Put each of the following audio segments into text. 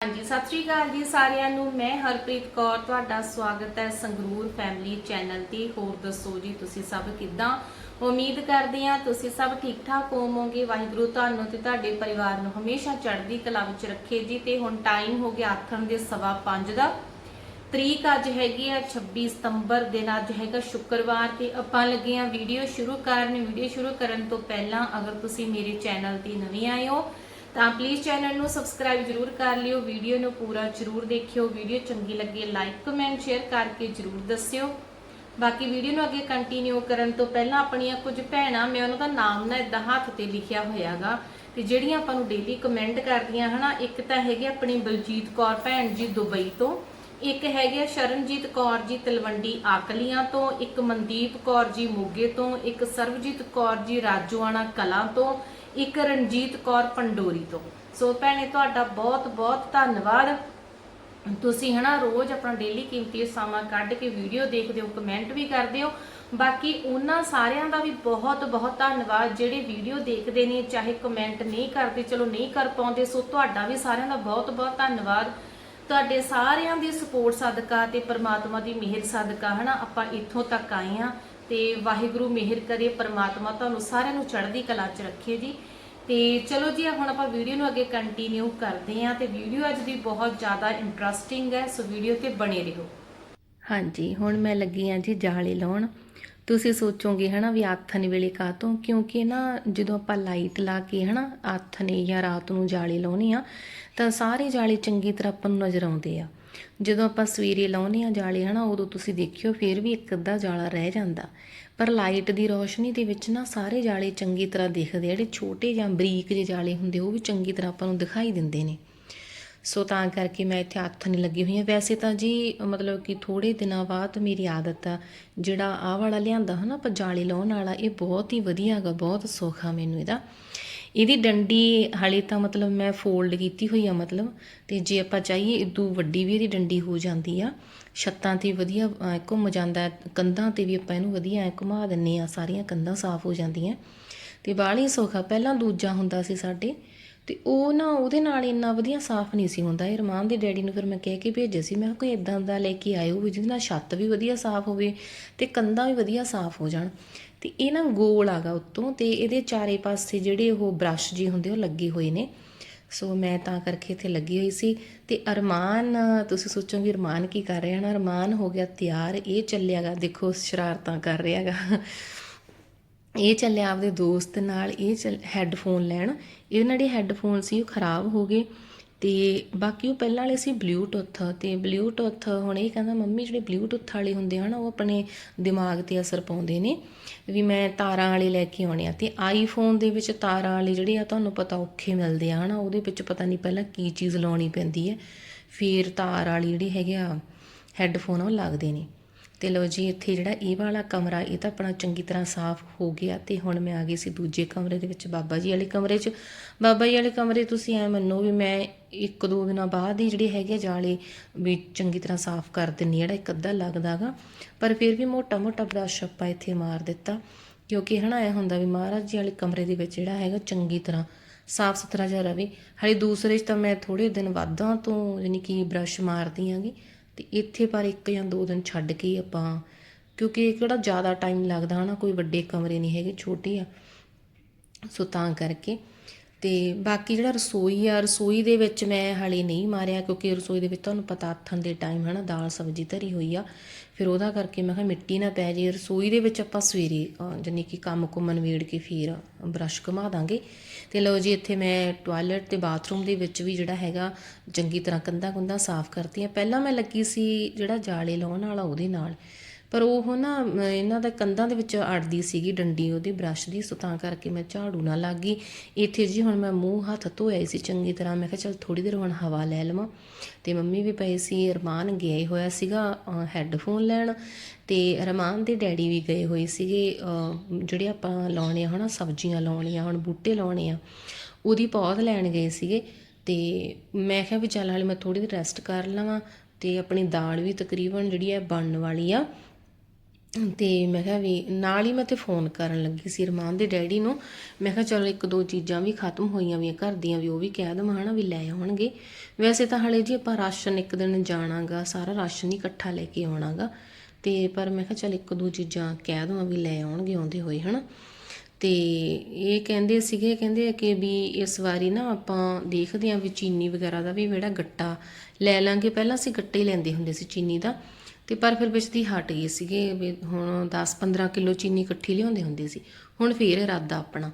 ਹਾਂਜੀ, ਸਤਿ ਸ਼੍ਰੀ ਅਕਾਲ ਜੀ ਸਾਰਿਆਂ ਨੂੰ। ਮੈਂ ਹਰਪ੍ਰੀਤ ਕੌਰ, ਤੁਹਾਡਾ ਸਵਾਗਤ ਹੈ ਸੰਗਰੂਰ ਫੈਮਿਲੀ ਚੈਨਲ ਤੇ। ਹੋਰ ਦੱਸੋ ਜੀ, ਤੁਸੀਂ ਸਭ ਕਿੱਦਾਂ? ਉਮੀਦ ਕਰਦੇ ਹਾਂ ਤੁਸੀਂ ਸਭ ਠੀਕ ਠਾਕ ਹੋਵੋਗੇ। ਵਾਹਿਗੁਰੂ ਤੁਹਾਨੂੰ ਤੇ ਤੁਹਾਡੇ ਪਰਿਵਾਰ ਨੂੰ ਹਮੇਸ਼ਾ ਚੜ੍ਹਦੀ ਕਲਾ ਵਿੱਚ ਰੱਖੇ ਜੀ। ਤੇ ਹੁਣ ਟਾਈਮ ਹੋ ਗਿਆ ਆਥਣ ਦੇ ਸਵਾ ਪੰਜ ਦਾ। ਤਰੀਕ ਅੱਜ ਹੈਗੀ ਆ 26 ਸਤੰਬਰ ਦਿਨ। ਅੱਜ ਹੈਗਾ ਸ਼ੁੱਕਰਵਾਰ ਤੇ ਆਪਾਂ ਲੱਗੇ ਆ ਵੀਡੀਓ ਸ਼ੁਰੂ ਕਰਨ। ਵੀਡੀਓ ਸ਼ੁਰੂ ਕਰਨ ਤੋਂ ਪਹਿਲਾਂ ਅਗਰ ਤੁਸੀਂ ਮੇਰੇ ਚੈਨਲ ਤੇ ਨਵੇਂ ਆਏ ਹੋ ਤਾਂ ਪਲੀਜ਼ ਚੈਨਲ ਨੂੰ ਸਬਸਕ੍ਰਾਈਬ ਜਰੂਰ ਕਰ ਲਿਓ ਵੀਡੀਓ ਨੂੰ ਪੂਰਾ ਜਰੂਰ ਦੇਖਿਓ ਵੀਡੀਓ ਚੰਗੀ ਲੱਗੇ ਲਾਈਕ ਕਮੈਂਟ ਸ਼ੇਅਰ ਕਰਕੇ ਜਰੂਰ ਦੱਸਿਓ। ਬਾਕੀ ਵੀਡੀਓ ਨੂੰ ਅੱਗੇ ਕੰਟੀਨਿਊ ਕਰਨ ਤੋਂ ਪਹਿਲਾਂ ਆਪਣੀਆਂ ਕੁਝ ਭੈਣਾਂ, ਮੈਂ ਉਹਨਾਂ ਦਾ ਨਾਮ ਨਾ ਇਦਾਂ ਹੱਥ ਤੇ ਲਿਖਿਆ ਹੋਇਆਗਾ, ਤੇ ਜਿਹੜੀਆਂ ਆਪਾਂ ਨੂੰ ਡੇਲੀ ਕਮੈਂਟ ਕਰਦੀਆਂ ਹਨਾ, ਇੱਕ ਤਾਂ ਹੈਗੇ ਆਪਣੀ ਬਲਜੀਤ ਕੌਰ ਭੈਣ ਜੀ ਦੁਬਈ ਤੋਂ, ਇੱਕ ਹੈਗੇ ਆ ਸ਼ਰਨਜੀਤ ਕੌਰ ਜੀ ਤਲਵੰਡੀ ਆਕਲੀਆਂ ਤੋਂ, ਇੱਕ ਮਨਦੀਪ ਕੌਰ ਜੀ ਮੋਗੇ ਤੋਂ, ਇੱਕ ਸਰਵਜੀਤ ਕੌਰ ਜੀ ਰਾਜੋਆਣਾ ਕਲਾਂ ਤੋਂ ਇੱਕ ਰਣਜੀਤ ਕੌਰ ਪੰਡੋਰੀ ਤੋਂ। ਸੋ ਭੈਣੇ, ਤੁਹਾਡਾ ਬਹੁਤ ਬਹੁਤ ਧੰਨਵਾਦ। ਤੁਸੀਂ ਹਨਾ ਰੋਜ਼ ਆਪਣਾ ਡੇਲੀ ਕੀਮਤੀ ਸਮਾਂ ਕੱਢ ਕੇ ਵੀਡੀਓ ਦੇਖਦੇ ਹੋ ਕਮੈਂਟ ਵੀ ਕਰਦੇ ਹੋ। ਬਾਕੀ ਉਹਨਾਂ ਸਾਰਿਆਂ ਦਾ ਵੀ ਬਹੁਤ ਬਹੁਤ ਧੰਨਵਾਦ ਜਿਹੜੇ ਵੀਡੀਓ ਦੇਖਦੇ ਨੇ, ਚਾਹੇ ਕਮੈਂਟ ਨਹੀਂ ਕਰਦੇ, ਚਲੋ ਨਹੀਂ ਕਰ ਪਾਉਂਦੇ, ਸੋ ਤੁਹਾਡਾ ਵੀ ਸਾਰਿਆਂ ਦਾ ਬਹੁਤ ਬਹੁਤ ਧੰਨਵਾਦ। ਤੁਹਾਡੇ ਸਾਰਿਆਂ ਦੀ ਸਪੋਰਟ ਸਦਕਾ ਤੇ ਪ੍ਰਮਾਤਮਾ ਦੀ ਮਿਹਰ ਸਦਕਾ, ਹਨਾ, ਆਪਾਂ ਇੱਥੋਂ ਤੱਕ ਆਏ ਆ ਤੇ ਵਾਹਿਗੁਰੂ ਮਿਹਰ ਕਰੇ, ਪਰਮਾਤਮਾ ਤੁਹਾਨੂੰ ਸਾਰਿਆਂ ਨੂੰ ਚੜ੍ਹਦੀ ਕਲਾ 'ਚ ਰੱਖੇ ਜੀ। ਤੇ ਚਲੋ ਜੀ, ਹੁਣ ਆਪਾਂ ਵੀਡੀਓ ਨੂੰ ਅੱਗੇ ਕੰਟੀਨਿਊ ਕਰਦੇ ਹਾਂ ਤੇ ਵੀਡੀਓ ਅੱਜ ਦੀ ਬਹੁਤ ਜ਼ਿਆਦਾ ਇੰਟਰਸਟਿੰਗ ਹੈ, ਸੋ ਵੀਡੀਓ ਤੇ ਬਣੇ ਰਹੋ। ਹਾਂਜੀ, ਹੁਣ ਮੈਂ ਲੱਗੀ ਆ ਜੀ ਜਾਲੇ ਲਾਉਣ। ਤੁਸੀਂ ਸੋਚੋਗੇ ਹਨਾ ਵੀ ਆਥਨ ਵੇਲੇ ਕਾਤੋਂ ਕਿਉਂਕਿ ਨਾ ਜਦੋਂ ਆਪਾਂ ਲਾਈਟ ਲਾ ਕੇ ਹਨਾ ਆਥਨੇ ਜਾਂ ਰਾਤ ਨੂੰ ਜਾਲੇ ਲਾਉਨੇ ਆ, ਤਾਂ ਸਾਰੇ ਜਾਲੇ ਚੰਗੀ ਤਰ੍ਹਾਂ ਆਪਾਂ ਨੂੰ ਨਜ਼ਰ ਆਉਂਦੇ ਆ। ਜਦੋਂ ਆਪਾਂ ਸਵੇਰੇ ਲਾਉਨੇ ਆ ਜਾਲੇ, ਹਨਾ, ਉਦੋਂ ਤੁਸੀਂ ਦੇਖਿਓ ਫਿਰ ਵੀ ਇੱਕ ਅੱਧਾ ਜਾਲਾ ਰਹਿ ਜਾਂਦਾ। ਪਰ ਲਾਈਟ ਦੀ ਰੋਸ਼ਨੀ ਦੇ ਵਿੱਚ ਨਾ ਸਾਰੇ ਜਾਲੇ ਚੰਗੀ ਤਰ੍ਹਾਂ ਦਿਖਦੇ ਜਿਹੜੇ ਛੋਟੇ ਜਾਂ ਬਰੀਕ ਜਿਹੇ ਜਾਲੇ ਹੁੰਦੇ, ਉਹ ਵੀ ਚੰਗੀ ਤਰ੍ਹਾਂ ਆਪਾਂ ਨੂੰ ਦਿਖਾਈ ਦਿੰਦੇ ਨੇ। ਸੋ ਤਾਂ ਕਰਕੇ ਮੈਂ ਇੱਥੇ ਹੱਥ ਨਹੀਂ ਲੱਗੀ ਹੋਈ ਹਾਂ। ਵੈਸੇ ਤਾਂ ਜੀ, ਮਤਲਬ ਕਿ ਥੋੜੇ ਦਿਨਾਂ ਬਾਅਦ ਮੇਰੀ ਆਦਤ ਆ, ਜਿਹੜਾ ਆਹ ਵਾਲਾ ਲਿਆਂਦਾ, ਹਨਾ, ਆਪਾਂ ਜਾਲੇ ਲਾਉਣ ਵਾਲਾ, ਇਹ ਬਹੁਤ ਹੀ ਵਧੀਆ ਹੈਗਾ, ਬਹੁਤ ਸੌਖਾ ਮੈਨੂੰ ਇਹਦਾ। ਇਹਦੀ ਡੰਡੀ ਹਾਲੇ ਤਾਂ ਮਤਲਬ ਮੈਂ ਫੋਲਡ ਕੀਤੀ ਹੋਈ ਆ ਮਤਲਬ, ਤੇ ਜੇ ਆਪਾਂ ਚਾਹੀਏ ਇਦੋਂ ਵੱਡੀ ਵੀ ਇਹਦੀ ਡੰਡੀ ਹੋ ਜਾਂਦੀ ਆ, ਛੱਤਾਂ ਤੇ ਵਧੀਆ ਘੁੰਮ ਜਾਂਦਾ, ਕੰਧਾਂ ਤੇ ਵੀ ਆਪਾਂ ਇਹਨੂੰ ਵਧੀਆ ਐ ਘੁਮਾ ਦਿੰਨੇ ਆ, ਸਾਰੀਆਂ ਕੰਧਾਂ ਸਾਫ਼ ਹੋ ਜਾਂਦੀਆਂ। ਤੇ ਬਾਹਲੀ ਸੌਖਾ, ਪਹਿਲਾਂ ਦੂਜਾ ਹੁੰਦਾ ਸੀ ਸਾਡੇ, ਤੇ ਉਹ ਨਾ ਉਹਦੇ ਨਾਲ ਇੰਨਾ ਵਧੀਆ ਸਾਫ਼ ਨਹੀਂ ਸੀ ਹੁੰਦਾ। ਇਹ ਰਮਾਨ ਦੇ ਡੈਡੀ ਨੂੰ ਫਿਰ ਮੈਂ ਕਹਿ ਕੇ ਭੇਜਿਆ ਸੀ, ਮੈਂ ਕੋਈ ਇਦਾਂ ਦਾ ਲੈ ਕੇ ਆਇਓ ਵੀ ਜਿਹਦੇ ਨਾਲ ਛੱਤ ਵੀ ਵਧੀਆ ਸਾਫ਼ ਹੋਵੇ ਤੇ ਕੰਧਾਂ ਵੀ ਵਧੀਆ ਸਾਫ਼ ਹੋ ਜਾਣ। ਤੇ ਇਹ ਨਾ ਗੋਲ ਆਗਾ ਉੱਤੋਂ ਤੇ ਇਹਦੇ ਚਾਰੇ ਪਾਸੇ ਜਿਹੜੇ ਉਹ ਬ੍ਰਸ਼ ਜੀ ਹੁੰਦੇ ਉਹ ਲੱਗੇ ਹੋਏ ਨੇ। ਸੋ ਮੈਂ ਤਾਂ ਕਰਕੇ ਇੱਥੇ ਲੱਗੀ ਹੋਈ ਸੀ। ਤੇ ਅਰਮਾਨ, ਤੁਸੀਂ ਸੋਚੋਗੇ ਅਰਮਾਨ ਕੀ ਕਰ ਰਿਹਾ ਨਾ ਅਰਮਾਨ ਹੋ ਗਿਆ ਤਿਆਰ, ਇਹ ਚੱਲਿਆਗਾ ਦੇਖੋ, ਸ਼ਰਾਰਤਾਂ ਕਰ ਰਿਹਾਗਾ ਇਹ ਚੱਲਿਆ ਆਪਦੇ ਦੋਸਤ ਨਾਲ, ਇਹ ਚੱਲ, ਹੈੱਡਫੋਨ ਲੈਣ। ਇਹਨਾਂ ਦੇ ਹੈੱਡਫੋਨ ਸੀ, ਉਹ ਖਰਾਬ ਹੋ ਗਏ। ਤੇ ਬਾਕੀ ਉਹ ਪਹਿਲਾਂ ਵਾਲੇ ਸੀ ਬਲੂਟੁੱਥ ਤੇ ਬਲੂਟੁੱਥ ਹੁਣ ਇਹ ਕਹਿੰਦਾ, ਮੰਮੀ, ਜਿਹੜੇ ਬਲੂਟੁੱਥ ਵਾਲੇ ਹੁੰਦੇ ਹਨ, ਉਹ ਆਪਣੇ ਦਿਮਾਗ ਤੇ ਅਸਰ ਪਾਉਂਦੇ ਨੇ ਵੀ ਮੈਂ ਤਾਰਾਂ ਵਾਲੇ ਲੈ ਕੇ ਆਉਣੇ ਆ। ਤੇ ਆਈਫੋਨ ਦੇ ਵਿੱਚ ਤਾਰਾਂ ਵਾਲੇ ਜਿਹੜੇ ਆ, ਤੁਹਾਨੂੰ ਪਤਾ ਔਖੇ ਮਿਲਦੇ ਆ, ਹਨਾ? ਉਹਦੇ ਵਿੱਚ ਪਤਾ ਨਹੀਂ ਪਹਿਲਾਂ ਕੀ ਚੀਜ਼ ਲਾਉਣੀ ਪੈਂਦੀ ਹੈ। ਫਿਰ ਤਾਰ ਵਾਲੀ ਜਿਹੜੀ ਹੈਗੇ ਆ, ਹੈੱਡਫੋਨ ਉਹ ਲੱਗਦੇ ਨੇ। ਤੇ ਲਓ ਜੀ, ਇੱਥੇ ਜਿਹੜਾ ਇਹ ਵਾਲਾ ਕਮਰਾ, ਇਹ ਤਾਂ ਆਪਣਾ ਚੰਗੀ ਤਰ੍ਹਾਂ ਸਾਫ਼ ਹੋ ਗਿਆ ਤੇ ਹੁਣ ਮੈਂ ਆ ਗਈ ਸੀ ਦੂਜੇ ਕਮਰੇ ਦੇ ਵਿੱਚ, ਬਾਬਾ ਜੀ ਵਾਲੇ ਕਮਰੇ 'ਚ। ਬਾਬਾ ਜੀ ਵਾਲੇ ਕਮਰੇ ਤੁਸੀਂ ਐ ਮੰਨੋ ਵੀ ਮੈਂ ਇੱਕ ਦੋ ਦਿਨਾਂ ਬਾਅਦ ਹੀ ਜਿਹੜੇ ਹੈਗੇ ਆ ਜਾਲੇ ਵੀ ਚੰਗੀ ਤਰ੍ਹਾਂ ਸਾਫ਼ ਕਰ ਦਿੰਨੀ ਜਿਹੜਾ ਇੱਕ ਅੱਧਾ ਲੱਗਦਾਗਾ ਪਰ ਫਿਰ ਵੀ ਮੋਟਾ ਮੋਟਾ ਬਰਸ਼ ਆਪਾਂ ਇੱਥੇ ਮਾਰ ਦਿੱਤਾ, ਕਿਉਂਕਿ ਹਨਾ ਇਹ ਹੁੰਦਾ ਵੀ ਮਹਾਰਾਜ ਜੀ ਵਾਲੇ ਕਮਰੇ ਦੇ ਵਿੱਚ ਜਿਹੜਾ ਹੈਗਾ ਚੰਗੀ ਤਰ੍ਹਾਂ ਸਾਫ਼ ਸੁਥਰਾ ਜਿਹਾ ਰਵੇ। ਹਾਲੇ ਦੂਸਰੇ 'ਚ ਤਾਂ ਮੈਂ ਥੋੜੇ ਦਿਨ ਵਾਧਾਂ ਤੋਂ ਯਾਨੀ ਕਿ ਬਰਸ਼ ਮਾਰਦੀ ਆਂਗੀ ਤੇ ਇੱਥੇ ਪਰ ਇੱਕ ਜਾਂ ਦੋ ਦਿਨ ਛੱਡ ਕੇ ਹੀ ਆਪਾਂ, ਕਿਉਂਕਿ ਇਹ ਕਿਹੜਾ ਜ਼ਿਆਦਾ ਟਾਈਮ ਲੱਗਦਾ ਹਨਾ, ਕੋਈ ਵੱਡੇ ਕਮਰੇ ਨਹੀਂ ਹੈਗੇ, ਛੋਟੇ ਆ। ਸੋ ਤਾਂ ਕਰਕੇ ਅਤੇ ਬਾਕੀ ਜਿਹੜਾ ਰਸੋਈ ਆ ਰਸੋਈ ਦੇ ਵਿੱਚ ਮੈਂ ਹਾਲੇ ਨਹੀਂ ਮਾਰਿਆ ਕਿਉਂਕਿ ਰਸੋਈ ਦੇ ਵਿੱਚ ਤੁਹਾਨੂੰ ਪਤਾ ਆਥਣ ਦੇ ਟਾਈਮ ਹੈ ਨਾ ਦਾਲ ਸਬਜ਼ੀ ਧਰੀ ਹੋਈ ਆ। ਫਿਰ ਉਹਦਾ ਕਰਕੇ ਮੈਂ ਕਿਹਾ ਮਿੱਟੀ ਨਾ ਪੈ ਜੇ ਰਸੋਈ ਦੇ ਵਿੱਚ ਆਪਾਂ ਸਵੇਰੇ ਅਹ, ਕਿ ਕੰਮ ਕੁੰਮ ਨਵੇੜ ਕੇ ਫਿਰ ਬਰਸ਼ ਘੁਮਾ ਦਾਂਗੇ। ਤੇ ਲਓ ਜੀ ਇੱਥੇ ਮੈਂ ਟਾਇਲਟ ਤੇ ਬਾਥਰੂਮ ਦੇ ਵਿੱਚ ਵੀ ਜਿਹੜਾ ਹੈਗਾ ਚੰਗੀ ਤਰ੍ਹਾਂ ਕੰਧਾਂ ਕੁੰਧਾਂ ਸਾਫ਼ ਕਰਤੀਆਂ। ਪਹਿਲਾਂ ਮੈਂ ਲੱਗੀ ਸੀ ਜਿਹੜਾ ਜਾਲੇ ਲਾਉਣ ਵਾਲਾ ਉਹਦੇ ਨਾਲ। ਪਰ ਉਹ ਨਾ ਇਹਨਾਂ ਦਾ ਕੰਧਾਂ ਦੇ ਵਿੱਚ ਅੜਦੀ ਸੀਗੀ ਡੰਡੀ ਉਹਦੀ ਬ੍ਰਸ਼ ਦੀ, ਸੋ ਤਾਂ ਕਰਕੇ ਮੈਂ ਝਾੜੂ ਨਾ ਗਈ। ਇੱਥੇ ਜੀ ਹੁਣ ਮੈਂ ਮੂੰਹ ਹੱਥ ਧੋਇਆ ਸੀ ਚੰਗੀ ਤਰ੍ਹਾਂ। ਮੈਂ ਕਿਹਾ ਚਲ ਥੋੜੀ ਦੇਰ ਹੁਣ ਹਵਾ ਲੈ ਲਵਾਂ। ਤੇ ਮੰਮੀ ਵੀ ਪਏ ਸੀ, ਅਰਮਾਨ ਗਿਆ ਹੋਇਆ ਸੀਗਾ ਹੈੱਡਫੋਨ ਲੈਣ। ਤੇ ਰਮਾਨ ਦੇ ਡੈਡੀ ਵੀ ਗਏ ਹੋਏ ਸੀਗੇ ਜਿਹੜੇ ਆਪਾਂ ਲਾਉਣੇ ਆ ਹਨਾ, ਸਬਜ਼ੀਆਂ ਲਾਉਣੀਆਂ ਹੁਣ ਬੂਟੇ ਲਾਉਣੇ ਆ, ਉਹਦੀ ਪੌਦ ਲੈਣ ਗਏ ਸੀਗੇ। ਤੇ ਮੈਂ ਕਿਹਾ ਵੀ ਚੱਲ ਹਾਲੇ ਮੈਂ ਥੋੜੀ ਦੇਰ ਰੈਸਟ ਕਰ ਲਵਾਂ। ਤੇ ਆਪਣੀ ਦਾਲ ਵੀ ਤਕਰੀਬਨ ਜਿਹੜੀ ਹੈ ਬਣਨ ਵਾਲੀ ਆ। ਤੇ ਮੈਂ ਕਿਹਾ ਵੀ ਨਾਲ ਹੀ ਮੈਂ ਤੇ ਫੋਨ ਕਰਨ ਲੱਗੀ ਸੀ ਰਮਾਨ ਦੇ ਡੈਡੀ ਨੂੰ। ਮੈਂ ਕਿਹਾ ਚਲੋ ਇੱਕ ਦੋ ਚੀਜ਼ਾਂ ਵੀ ਖਤਮ ਹੋਈਆਂ ਵੀ ਘਰ ਦੀਆਂ ਵੀ, ਉਹ ਵੀ ਕਹਿ ਦਵਾਂ ਹਨਾ ਵੀ ਲੈ ਆਉਣਗੇ। ਵੈਸੇ ਤਾਂ ਹਲੇ ਜੀ ਆਪਾਂ ਰਾਸ਼ਨ ਇੱਕ ਦਿਨ ਜਾਣਾਗਾ, ਸਾਰਾ ਰਾਸ਼ਨ ਹੀ ਇਕੱਠਾ ਲੈ ਕੇ ਆਉਣਾਗਾ। ਤੇ ਪਰ ਮੈਂ ਕਿਹਾ ਚਲ ਇੱਕ ਦੋ ਚੀਜ਼ਾਂ ਕਹਿ ਦਵਾਂ ਵੀ ਲੈ ਆਉਣਗੇ ਆਉਂਦੇ ਹੋਏ ਹਨਾ। ਤੇ ਇਹ ਕਹਿੰਦੇ ਸੀਗੇ, ਕਹਿੰਦੇ ਕਿ ਵੀ ਇਸ ਵਾਰੀ ਨਾ ਆਪਾਂ ਦੇਖਦੇ ਆਂ ਵੀ ਚੀਨੀ ਵਗੈਰਾ ਦਾ ਵੀ ਜਿਹੜਾ ਗੱਟਾ ਲੈ ਲਾਂਗੇ। ਪਹਿਲਾਂ ਅਸੀਂ ਗੱਟੇ ਹੀ ਲੈਂਦੇ ਹੁੰਦੇ ਸੀ ਚੀਨੀ ਦਾ। ਤੇ ਪਰ ਫਿਰ ਵਿੱਚ ਦੀ ਹਟ ਗਏ ਸੀਗੇ ਵੀ ਹੁਣ 10-15 ਕਿਲੋ ਚੀਨੀ ਇਕੱਠੀ ਲਿਆਉਂਦੇ ਹੁੰਦੇ ਸੀ। ਹੁਣ ਫੇਰ ਇਰਾਦਾ ਆਪਣਾ।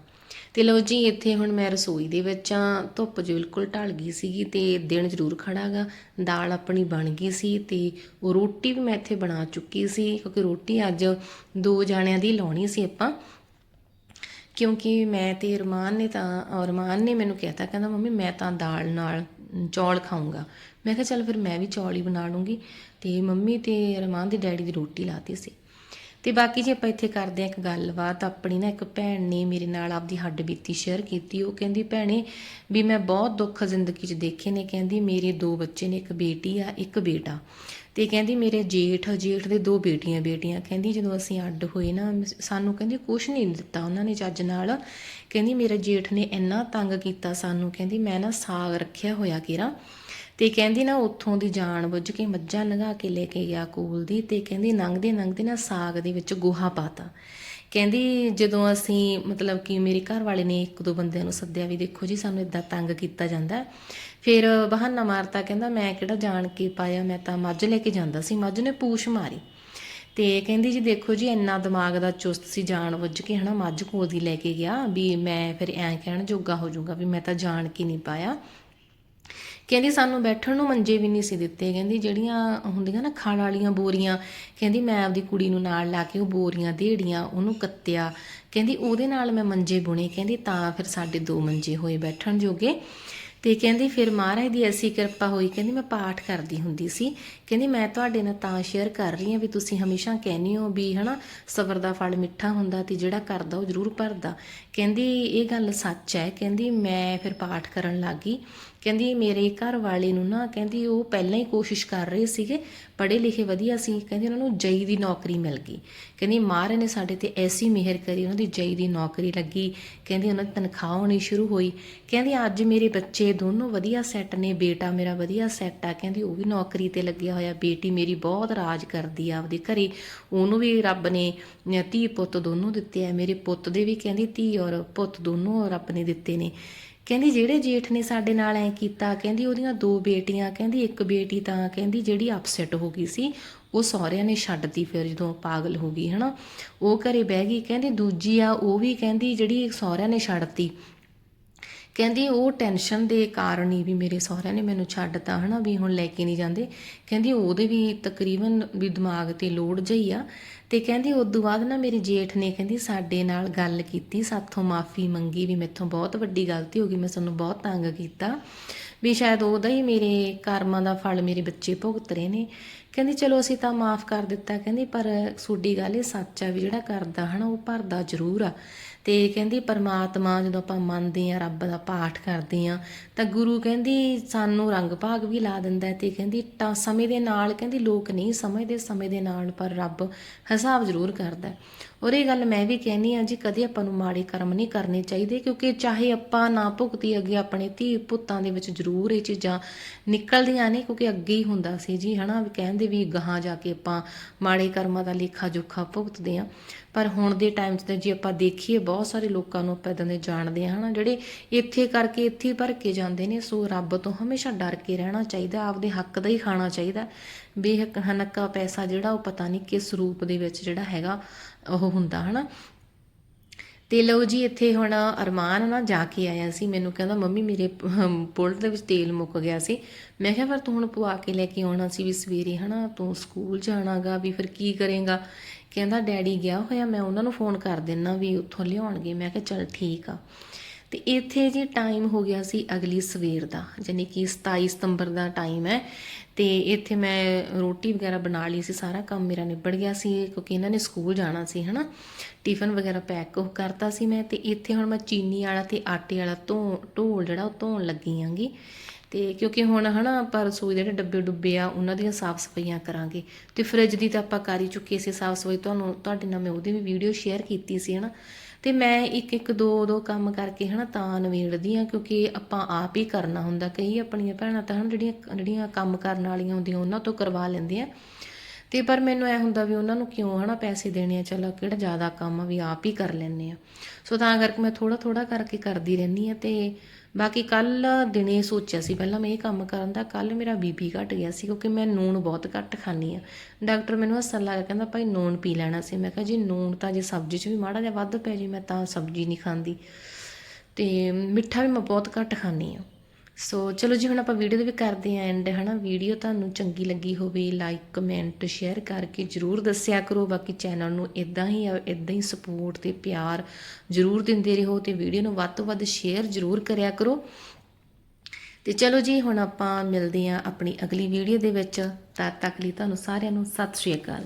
ਤੇ ਲਓ ਜੀ, ਇੱਥੇ ਹੁਣ ਮੈਂ ਰਸੋਈ ਦੇ ਵਿੱਚ ਆ, ਧੁੱਪ ਜੀ ਬਿਲਕੁਲ ਢਲ ਗਈ ਸੀਗੀ ਤੇ ਦਿਨ ਜ਼ਰੂਰ ਖੜਾਗਾ ਦਾਲ ਆਪਣੀ ਬਣ ਗਈ ਸੀ ਤੇ ਉਹ ਰੋਟੀ ਵੀ ਮੈਂ ਇੱਥੇ ਬਣਾ ਚੁੱਕੀ ਸੀ ਕਿਉਂਕਿ ਰੋਟੀ ਅੱਜ ਦੋ ਜਾਣਿਆਂ ਦੀ ਲਾਉਣੀ ਸੀ ਆਪਾਂ। ਕਿਉਂਕਿ ਮੈਂ ਤੇ ਰਮਾਨ ਨੇ ਤਾਂ ਰਮਾਨ ਨੇ ਮੈਨੂੰ ਕਹਿਤਾ, ਕਹਿੰਦਾ ਮੰਮੀ ਮੈਂ ਤਾਂ ਦਾਲ ਨਾਲ ਚੌਲ ਖਾਊਂਗਾ। ਮੈਂ ਕਿਹਾ ਚੱਲ ਫਿਰ ਮੈਂ ਵੀ ਚੌਲ ਹੀ ਬਣਾ ਲੂੰਗੀ। ਤੇ ਮੰਮੀ ਤੇ ਰਮਾਨ ਦੇ ਡੈਡੀ ਦੀ ਰੋਟੀ ਲਾਤੀ ਸੀ। ਤੇ ਬਾਕੀ ਜੇ ਆਪਾਂ ਇੱਥੇ ਕਰਦੇ ਆ ਇੱਕ ਗੱਲਬਾਤ, ਆਪਣੀ ਨਾ ਇੱਕ ਭੈਣ ਨੇ ਮੇਰੇ ਨਾਲ ਆਪਦੀ ਹੱਡ ਬੀਤੀ ਸ਼ੇਅਰ ਕੀਤੀ। ਉਹ ਕਹਿੰਦੀ, ਭੈਣੇ, ਵੀ ਮੈਂ ਬਹੁਤ ਦੁੱਖ ਜ਼ਿੰਦਗੀ 'ਚ ਦੇਖੇ ਨੇ। ਕਹਿੰਦੀ, ਮੇਰੇ ਦੋ ਬੱਚੇ ਨੇ, ਇੱਕ ਬੇਟੀ ਆ, ਇੱਕ ਬੇਟਾ। ਤੇ ਕਹਿੰਦੀ ਮੇਰੇ ਜੇਠ ਜੇਠ ਦੇ ਦੋ ਬੇਟੀਆਂ ਬੇਟੀਆਂ। ਕਹਿੰਦੀ ਜਦੋਂ ਅਸੀਂ ਅੱਡ ਹੋਏ ਨਾ, ਸਾਨੂੰ ਕਹਿੰਦੀ ਕੁਛ ਨਹੀਂ ਦਿੱਤਾ। ਉਹਨਾਂ ਨੇ ਚੱਜ ਨਾਲ ਕਹਿੰਦੀ ਮੇਰੇ ਜੇਠ ਨੇ ਇੰਨਾ ਤੰਗ ਕੀਤਾ ਸਾਨੂੰ। ਕਹਿੰਦੀ ਮੈਂ ਨਾ ਸਾਗ ਰੱਖਿਆ ਹੋਇਆ ਕਿਰਾ। ਤੇ ਕਹਿੰਦੀ ਨਾ ਉੱਥੋਂ ਦੀ ਜਾਣ ਬੁੱਝ ਕੇ ਮੱਝਾਂ ਲੰਘਾ ਕੇ ਲੈ ਕੇ ਗਿਆ ਕੋਲ ਦੀ ਤੇ ਕਹਿੰਦੀ ਲੰਘਦੇ ਲੰਘਦੇ ਨਾ ਸਾਗ ਦੇ ਵਿੱਚ ਗੋਹਾ ਪਾਤਾ। ਕਹਿੰਦੀ ਜਦੋਂ ਅਸੀਂ, ਮਤਲਬ ਕਿ ਮੇਰੇ ਘਰ ਵਾਲੇ ਨੇ ਇੱਕ ਦੋ ਬੰਦਿਆਂ ਨੂੰ ਸੱਦਿਆ ਵੀ ਦੇਖੋ ਜੀ ਸਾਨੂੰ ਇਦਾਂ ਤੰਗ ਕੀਤਾ ਜਾਂਦਾ ਫਿਰ ਬਹਾਨਾ ਮਾਰਤਾ, ਕਹਿੰਦਾ ਮੈਂ ਕਿਹੜਾ ਜਾਣ ਕੇ ਪਾਇਆ, ਮੈਂ ਤਾਂ ਮੱਝ ਲੈ ਕੇ ਜਾਂਦਾ ਸੀ, ਮੱਝ ਨੇ ਪੂਛ ਮਾਰੀ। ਤੇ ਕਹਿੰਦੀ ਜੀ ਦੇਖੋ ਜੀ ਇੰਨਾ ਦਿਮਾਗ ਦਾ ਚੁਸਤ ਸੀ ਜਾਣ ਬੁੱਝ ਕੇ, ਹਨਾ, ਮੱਝ ਕੋਲ ਦੀ ਲੈ ਕੇ ਗਿਆ ਵੀ ਮੈਂ ਫਿਰ ਐਂ ਕਹਿਣ ਜੋਗਾ ਹੋ ਜਾਊਗਾ ਵੀ ਮੈਂ ਤਾਂ ਜਾਣ ਕੇ ਨਹੀਂ ਪਾਇਆ। ਕਹਿੰਦੀ ਸਾਨੂੰ ਬੈਠਣ ਨੂੰ ਮੰਜੇ ਵੀ ਨਹੀਂ ਸੀ ਦਿੱਤੇ। ਕਹਿੰਦੀ ਜਿਹੜੀਆਂ ਹੁੰਦੀਆਂ ਨਾ ਖਾਣ ਵਾਲੀਆਂ ਬੋਰੀਆਂ, ਕਹਿੰਦੀ ਮੈਂ ਆਪਦੀ ਕੁੜੀ ਨੂੰ ਨਾਲ ਲਾ ਕੇ ਉਹ ਬੋਰੀਆਂ ਦੇੜੀਆਂ ਉਹਨੂੰ ਕੱਤਿਆ। ਕਹਿੰਦੀ ਉਹਦੇ ਨਾਲ ਮੈਂ ਮੰਜੇ ਬੁਣੇ। ਕਹਿੰਦੀ ਤਾਂ ਫਿਰ ਸਾਡੇ ਦੋ ਮੰਜੇ ਹੋਏ ਬੈਠਣ ਜੋਗੇ। ਤੇ ਕਹਿੰਦੀ ਫਿਰ ਮਹਾਰਾਜ ਦੀ ਐਸੀ ਕਿਰਪਾ ਹੋਈ, ਕਹਿੰਦੀ ਮੈਂ ਪਾਠ ਕਰਦੀ ਹੁੰਦੀ ਸੀ। ਕਹਿੰਦੀ ਮੈਂ ਤੁਹਾਡੇ ਨਾਲ ਤਾਂ ਸ਼ੇਅਰ ਕਰ ਰਹੀ ਹਾਂ ਵੀ ਤੁਸੀਂ ਹਮੇਸ਼ਾ ਕਹਿੰਦੇ ਹੋ ਵੀ ਹਨਾ, ਸਬਰ ਦਾ ਫਲ ਮਿੱਠਾ ਹੁੰਦਾ ਤੇ ਜਿਹੜਾ ਕਰਦਾ ਉਹ ਜ਼ਰੂਰ ਭਰਦਾ। ਕਹਿੰਦੀ ਇਹ ਗੱਲ ਸੱਚ ਹੈ। ਕਹਿੰਦੀ ਮੈਂ ਫਿਰ ਪਾਠ ਕਰਨ ਲੱਗੀ ਕਹਿੰਦੀ, ਮੇਰੇ ਘਰ ਵਾਲੇ ਨੂੰ ਨਾ, ਕਹਿੰਦੀ, ਉਹ ਪਹਿਲਾਂ ਹੀ ਕੋਸ਼ਿਸ਼ ਕਰ ਰਹੇ ਸੀਗੇ, ਪੜ੍ਹੇ ਲਿਖੇ ਵਧੀਆ ਸੀ, ਕਹਿੰਦੀ, ਉਹਨਾਂ ਨੂੰ ਜਈ ਦੀ ਨੌਕਰੀ ਮਿਲ ਗਈ। ਕਹਿੰਦੀ ਮਹਾਰਾਜ ਨੇ ਸਾਡੇ ਤੇ ਐਸੀ ਮਿਹਰ ਕਰੀ, ਉਹਨਾਂ ਦੀ ਜਈ ਦੀ ਨੌਕਰੀ ਲੱਗੀ। ਕਹਿੰਦੀ, ਉਹਨਾਂ ਦੀ ਤਨਖਾਹ ਹੋਣੀ ਸ਼ੁਰੂ ਹੋਈ। ਕਹਿੰਦੀ, ਅੱਜ ਮੇਰੇ ਬੱਚੇ ਦੋਨੋਂ ਵਧੀਆ ਸੈੱਟ ਨੇ, ਬੇਟਾ ਮੇਰਾ ਵਧੀਆ ਸੈੱਟ ਆ। ਕਹਿੰਦੀ, ਉਹ ਵੀ ਨੌਕਰੀ ਤੇ ਲੱਗਿਆ ਹੋਇਆ, ਬੇਟੀ ਮੇਰੀ ਬਹੁਤ ਰਾਜ ਕਰਦੀ ਆ ਆਪਦੇ ਘਰੇ। ਉਹਨੂੰ ਵੀ ਰੱਬ ਨੇ, ਧੀ ਪੁੱਤ ਦੋਨੋਂ ਦਿੱਤੇ ਆ, ਮੇਰੇ ਪੁੱਤ ਦੇ ਵੀ ਕਹਿੰਦੀ, ਧੀ ਔਰ ਪੁੱਤ ਦੋਨੋਂ ਰੱਬ ਨੇ ਦਿੱਤੇ ਨੇ। ਕਹਿੰਦੀ ਜਿਹੜੇ ਜੇਠ ਨੇ ਸਾਡੇ ਨਾਲ ਐ ਕੀਤਾ, ਕਹਿੰਦੀ ਉਹਦੀਆਂ ਦੋ ਬੇਟੀਆਂ, ਕਹਿੰਦੀ ਇੱਕ ਬੇਟੀ ਤਾਂ, ਕਹਿੰਦੀ ਜਿਹੜੀ ਅਪਸੈਟ ਹੋ ਗਈ ਸੀ, ਉਹ ਸਹੁਰਿਆਂ ਨੇ ਛੱਡਤੀ ਫਿਰ ਜਦੋਂ ਪਾਗਲ ਹੋ ਗਈ, ਹਨਾ। ਉਹ ਘਰੇ ਬਹਿ ਗਈ, ਕਹਿੰਦੀ ਦੂਜੀ ਆ, ਉਹ ਵੀ ਕਹਿੰਦੀ ਜਿਹੜੀ ਸਹੁਰਿਆਂ ਨੇ ਛੱਡਤੀ ਕਹਿੰਦੀ ਉਹ ਟੈਨਸ਼ਨ ਦੇ ਕਾਰਨ ਹੀ ਵੀ ਮੇਰੇ ਸਹੁਰਿਆਂ ਨੇ ਮੈਨੂੰ ਛੱਡਤਾ ਹਨਾ, ਵੀ ਹੁਣ ਲੈ ਕੇ ਨਹੀਂ ਜਾਂਦੇ। ਕਹਿੰਦੀ ਉਹਦੇ ਵੀ ਤਕਰੀਬਨ ਵੀ ਦਿਮਾਗ ਤੇ ਲੋੜ ਜਈ ਆ। ਤੇ ਕਹਿੰਦੀ ਉਸ ਤੋਂ ਬਾਅਦ ਨਾ ਮੇਰੀ ਜੇਠ ਨੇ ਕਹਿੰਦੀ ਸਾਡੇ ਨਾਲ ਗੱਲ ਕੀਤੀ, ਸਾਥੋਂ ਮਾਫੀ ਮੰਗੀ ਵੀ ਮੈਥੋਂ ਬਹੁਤ ਵੱਡੀ ਗਲਤੀ ਹੋ ਗਈ, ਮੈਂ ਤੁਹਾਨੂੰ ਬਹੁਤ ਤੰਗ ਕੀਤਾ। ਵੀ ਸ਼ਾਇਦ ਉਹਦਾ ਹੀ ਮੇਰੇ ਕਰਮਾਂ ਦਾ ਫਲ ਮੇਰੇ ਬੱਚੇ ਭੁਗਤ ਰਹੇ ਨੇ। ਕਹਿੰਦੀ ਚਲੋ ਅਸੀਂ ਤਾਂ ਮਾਫ ਕਰ ਦਿੱਤਾ, ਕਹਿੰਦੀ ਪਰ ਸੋਡੀ ਗੱਲ ਇਹ ਸੱਚ ਆ ਵੀ ਜਿਹੜਾ ਕਰਦਾ ਹਨਾ, ਉਹ ਭਰਦਾ ਜ਼ਰੂਰ ਆ। ਤੇ ਕਹਿੰਦੀ ਪਰਮਾਤਮਾ ਜਦੋਂ ਆਪਾਂ ਮੰਨਦੇ ਆ ਰੱਬ ਦਾ ਪਾਠ ਕਰਦੇ ਆ ਤਾਂ ਗੁਰੂ ਕਹਿੰਦੀ ਸਾਨੂੰ ਰੰਗ ਭਾਗ ਵੀ ਲਾ ਦਿੰਦਾ ਹੈ ਤੇ ਕਹਿੰਦੀ ਤਾਂ ਸਮੇਂ ਦੇ ਨਾਲ ਕਹਿੰਦੀ ਲੋਕ ਨਹੀਂ ਸਮਝਦੇ, ਸਮੇਂ ਦੇ ਨਾਲ ਪਰ ਰੱਬ ਹਿਸਾਬ ਜ਼ਰੂਰ ਕਰਦਾ ਔਰ ਇਹ ਗੱਲ ਮੈਂ ਵੀ ਕਹਿੰਨੀ ਆ ਜੀ, ਕਦੇ ਆਪਾਂ ਨੂੰ ਮਾੜੇ ਕਰਮ ਨਹੀਂ ਕਰਨੇ ਚਾਹੀਦੇ, ਕਿਉਂਕਿ ਚਾਹੇ ਆਪਾਂ ਨਾ ਭੁਗਤੀ ਅੱਗੇ ਆਪਣੇ ਧੀ ਪੁੱਤਾਂ ਦੇ ਵਿੱਚ ਜ਼ਰੂਰ ਇਹ ਚੀਜ਼ਾਂ ਨਿਕਲਦੀਆਂ ਨੇ, ਕਿਉਂਕਿ ਅੱਗੇ ਹੀ ਹੁੰਦਾ ਸੀ ਜੀ, ਹਨਾ? ਵੀ ਕਹਿੰਦੇ ਵੀ ਗਾਹਾਂ ਜਾ ਕੇ ਆਪਾਂ ਮਾੜੇ ਕਰਮਾਂ ਦਾ ਲੇਖਾ ਜੋਖਾ ਭੁਗਤਦੇ ਆ। ਪਰ ਹੁਣ ਦੇ ਟਾਈਮ 'ਚ ਤਾਂ ਜੇ ਆਪਾਂ ਦੇਖੀਏ, ਬਹੁਤ ਸਾਰੇ ਲੋਕਾਂ ਨੂੰ ਆਪਾਂ ਏਦਾਂ ਦੇ ਜਾਣਦੇ ਆ, ਹਨਾ? ਜਿਹੜੇ ਇੱਥੇ ਕਰਕੇ ਇੱਥੇ ਭਰ ਕੇ ਜਾਂਦੇ ਨੇ, ਸੋ ਰੱਬ ਤੋਂ ਹਮੇਸ਼ਾ ਡਰ ਕੇ ਰਹਿਣਾ ਚਾਹੀਦਾ, ਆਪਦੇ ਹੱਕ ਦਾ ਹੀ ਖਾਣਾ ਚਾਹੀਦਾ। ਬੇਹੱਕ ਹਨੱਕਾ ਪੈਸਾ ਜਿਹੜਾ ਉਹ ਪਤਾ ਨਹੀਂ ਕਿਸ ਰੂਪ ਦੇ ਵਿੱਚ ਜਿਹੜਾ ਹੈਗਾ ਉਹ ਹੁੰਦਾ, ਹਨਾ? ਤੇ ਲਓ ਜੀ, ਇੱਥੇ ਹੁਣ ਅਰਮਾਨ ਨਾ ਜਾ ਕੇ ਆਇਆ ਸੀ, ਮੈਨੂੰ ਕਹਿੰਦਾ, ਮੰਮੀ, ਮੇਰੇ ਪੁਲਟ ਦੇ ਵਿੱਚ ਤੇਲ ਮੁੱਕ ਗਿਆ ਸੀ। ਮੈਂ ਕਿਹਾ, ਫਿਰ ਤੂੰ ਹੁਣ ਪਵਾ ਕੇ ਲੈ ਕੇ ਆਉਣਾ ਸੀ ਵੀ ਸਵੇਰੇ, ਹਨਾ? ਤੂੰ ਸਕੂਲ ਜਾਣਾਗਾ ਵੀ ਫਿਰ ਕੀ ਕਰੇਗਾ? ਕਹਿੰਦਾ, ਡੈਡੀ ਗਿਆ ਹੋਇਆ, ਮੈਂ ਉਹਨਾਂ ਨੂੰ ਫੋਨ ਕਰ ਦਿੰਨਾ ਵੀ ਉੱਥੋਂ ਲਿਆਉਣਗੇ। ਮੈਂ ਕਿਹਾ, ਚੱਲ ਠੀਕ ਆ। ਤੇ ਇੱਥੇ ਜੀ ਟਾਈਮ ਹੋ ਗਿਆ ਸੀ ਅਗਲੀ ਸਵੇਰ ਦਾ ਯਾਨੀ ਕਿ 27 ਸਤੰਬਰ ਦਾ ਟਾਈਮ ਹੈ ਤੇ ਇੱਥੇ ਮੈਂ ਰੋਟੀ ਵਗੈਰਾ ਬਣਾ ਲਈ ਸੀ, ਸਾਰਾ ਕੰਮ ਮੇਰਾ ਨਿਬੜ ਗਿਆ ਸੀ, ਕਿਉਂਕਿ ਇਹਨਾਂ ਨੇ ਸਕੂਲ ਜਾਣਾ ਸੀ, ਹਨਾ। ਟਿਫਨ ਵਗੈਰਾ ਪੈਕ ਉਹ ਕਰਤਾ ਸੀ ਮੈਂ ਤੇ ਇੱਥੇ ਹੁਣ ਮੈਂ ਚੀਨੀ ਵਾਲਾ ਤੇ ਆਟੇ ਵਾਲਾ ਧੋ, ਢੋਲ ਜਿਹੜਾ ਉਹ ਧੋਣ ਲੱਗੀ ਆਂਗੀ ਤੇ ਕਿਉਂਕਿ ਹੁਣ, ਹਨਾ, ਆਪਾਂ ਰਸੋਈ ਦੇ ਜਿਹੜੇ ਡੱਬੇ ਡੁੱਬੇ ਆ, ਉਹਨਾਂ ਦੀਆਂ ਸਾਫ਼ ਸਫਾਈਆਂ ਕਰਾਂਗੇ। ਤੇ ਫ੍ਰਿਜ ਦੀ ਤਾਂ ਆਪਾਂ ਕਰ ਹੀ ਚੁੱਕੇ ਸੀ ਸਾਫ਼ ਸਫ਼ਾਈ, ਤੁਹਾਨੂੰ, ਤੁਹਾਡੇ ਨਾਲ ਮੈਂ ਉਹਦੀ ਵੀ ਵੀਡੀਓ ਸ਼ੇਅਰ ਕੀਤੀ ਸੀ, ਹਨਾ। ਤੇ ਮੈਂ ਇੱਕ ਇੱਕ ਦੋ ਦੋ ਕੰਮ ਕਰਕੇ ਹਨਾ ਤਾਂ ਨਵੇੜਦੀ ਆ ਕਿਉਂਕਿ ਆਪਾਂ ਆਪ ਹੀ ਕਰਨਾ ਹੁੰਦਾ। ਕਈ ਆਪਣੀਆਂ ਭੈਣਾਂ ਤਾਂ ਹਨ ਜਿਹੜੀਆਂ ਜਿਹੜੀਆਂ ਕੰਮ ਕਰਨ ਵਾਲੀਆਂ ਹੁੰਦੀਆਂ, ਉਹਨਾਂ ਤੋਂ ਕਰਵਾ ਲੈਂਦੀਆਂ ਤੇ ਪਰ ਮੈਨੂੰ ਐ ਹੁੰਦਾ ਵੀ ਉਹਨਾਂ ਨੂੰ ਕਿਉਂ ਹਨਾ ਪੈਸੇ ਦੇਣੇ ਆ? ਚਲੋ ਕਿਹੜਾ ਜ਼ਿਆਦਾ ਕੰਮ ਆ, ਵੀ ਆਪ ਹੀ ਕਰ ਲੈਣੇ ਆ। ਸੋ ਤਾਂ ਕਰਕੇ ਮੈਂ ਥੋੜਾ ਥੋੜਾ ਕਰਕੇ ਕਰਦੀ ਰਹਿੰਦੀ ਆ ਤੇ ਬਾਕੀ ਕੱਲ ਦਿਨੇ ਸੋਚਿਆ ਸੀ, ਪਹਿਲਾਂ ਮੈਂ ਇਹ ਕੰਮ ਕਰਨ ਦਾ ਕੱਲ ਮੇਰਾ ਬੀਪੀ ਘਟ ਗਿਆ ਸੀ ਕਿਉਂਕਿ ਮੈਂ ਨੂਣ ਬਹੁਤ ਘੱਟ ਖਾਂਦੀ ਆ ਡਾਕਟਰ ਮੈਨੂੰ ਹੱਸਣ ਲੱਗਾ, ਕਹਿੰਦਾ ਭਾਈ ਨੂਣ ਪੀ ਲੈਣਾ ਸੀ। ਮੈਂ ਕਿਹਾ ਜੀ ਨੂਣ ਤਾਂ ਜੇ ਸਬਜ਼ੀ 'ਚ ਵੀ ਮਾੜਾ ਜਿਹਾ ਵੱਧ ਪੈ ਜੇ, ਮੈਂ ਤਾਂ ਸਬਜ਼ੀ ਨਹੀਂ ਖਾਂਦੀ। ਤੇ ਮਿੱਠਾ ਵੀ ਮੈਂ ਬਹੁਤ ਘੱਟ ਖਾਂਦੀ ਆ ਸੋ ਚਲੋ ਜੀ, ਹੁਣ ਆਪਾਂ ਵੀਡੀਓ ਦੇ ਵੀ ਕਰਦੇ ਆਂ ਐਂਡ ਹਨਾ? ਵੀਡੀਓ ਤੁਹਾਨੂੰ ਚੰਗੀ ਲੱਗੀ ਹੋਵੇ ਲਾਈਕ ਕਮੈਂਟ ਸ਼ੇਅਰ ਕਰਕੇ ਜਰੂਰ ਦੱਸਿਆ ਕਰੋ। ਬਾਕੀ ਚੈਨਲ ਨੂੰ ਇਦਾਂ ਹੀ ਇਦਾਂ ਹੀ ਸਪੋਰਟ ਤੇ ਪਿਆਰ ਜਰੂਰ ਦਿੰਦੇ ਰਹੋ ਤੇ ਵੀਡੀਓ ਨੂੰ ਵੱਧ ਤੋਂ ਵੱਧ ਸ਼ੇਅਰ ਜਰੂਰ ਕਰਿਆ ਕਰੋ। ਤੇ ਚਲੋ ਜੀ, ਹੁਣ ਆਪਾਂ ਮਿਲਦੇ ਆਂ ਆਪਣੀ ਅਗਲੀ ਵੀਡੀਓ ਦੇ ਵਿੱਚ। ਤਦ ਤੱਕ ਲਈ ਤੁਹਾਨੂੰ ਸਾਰਿਆਂ ਨੂੰ ਸਤਿ ਸ਼੍ਰੀ ਅਕਾਲ।